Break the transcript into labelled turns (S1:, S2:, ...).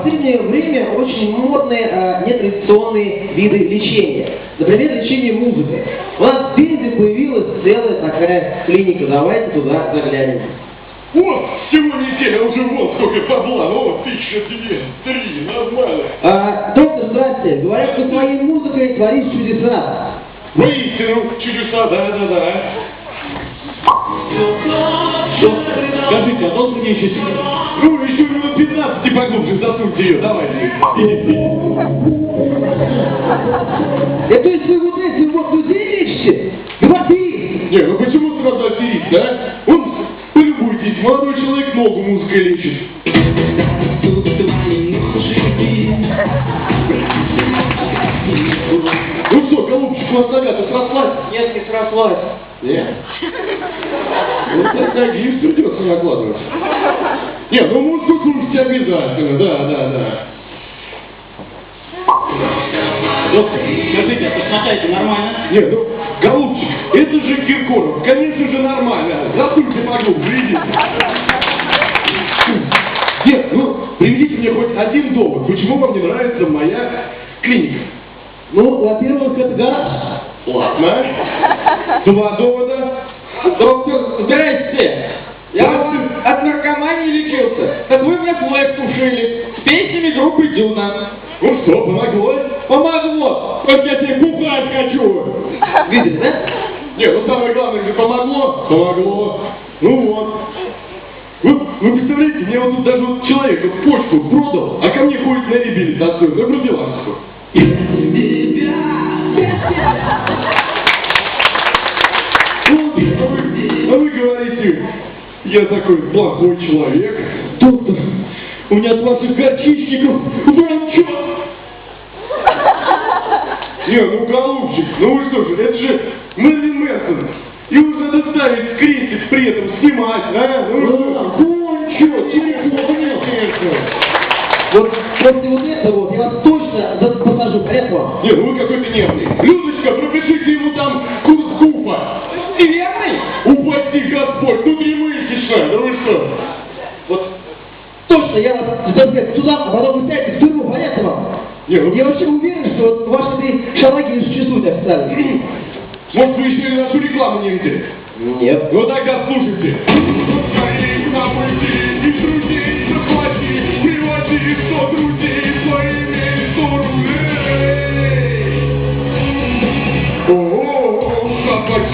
S1: в последнее время очень модные э, нетрадиционные виды лечения. Например, лечение музыкой. У нас в Пензе появилась целая такая клиника. Давайте туда заглянем.
S2: Вот, всего неделя уже вот сколько бабла, ну, тысяча две, три, нормально.
S1: А, доктор, здрасте. Говорят, что твоей музыкой творишь чудеса.
S2: Воистину, чудеса, да-да-да. Скажите, а должен мне еще сидеть? Ну, еще минут 15 и поглубже засуньте ее, давайте. Идите.
S1: Это вы вот эти вот лечите? Говори!
S2: Не, ну почему сразу аферист, да? Он, полюбуйтесь, молодой человек ногу музыкой лечит. Ну что, голубчик, у вас нога-то срослась?
S1: Нет, не срослась.
S2: Нет. Ну, тогда гипс придется накладывать. Нет, ну музыку слушайте обязательно, да, да, да.
S3: Доктор, скажите, посмотрите, нормально?
S2: Нет, ну, голубчик, это же Киркоров, конечно же нормально. Засуньте поглубже, идите. Нет, ну, приведите мне хоть один довод, почему вам не нравится моя клиника.
S1: Ну, во-первых, это гараж.
S2: Ладно. Два довода.
S1: Доктор, здрасте. Я вот от наркомании лечился. Так вы мне флэш тушили. С песнями группы Дюна.
S2: Ну что, помогло?
S1: Помогло.
S2: Как я тебе бухать хочу.
S1: Видите, да?
S2: Нет, ну самое главное, же помогло? Помогло. Ну вот. Вы, вы представляете, мне вот тут даже вот человек вот почку продал, а ко мне ходит на реабилитацию, на профилактику. Ну, говорите, я такой плохой человек. Доктор, у меня от ваших горчичников вончет. Не, ну голубчик, ну вы что же, это же Мэрилин Мэнсон. Его же надо ставить крестик при этом снимать, да? Ну что, кончо, телефон.
S1: Вот после вот этого вот я вас точно посажу. Вам?
S2: Не, ну вы какой-то нервный. Людочка, пропишите ему там курс что
S1: я вас, так сказать, сюда возвращаете, в тюрьму, понятно вам?
S2: Я, ну,
S1: я вообще уверен, что ваши шараги не существуют официально.
S2: Может, вы еще и нашу рекламу не видели?
S1: Нет.
S2: Ну тогда слушайте. Ого, как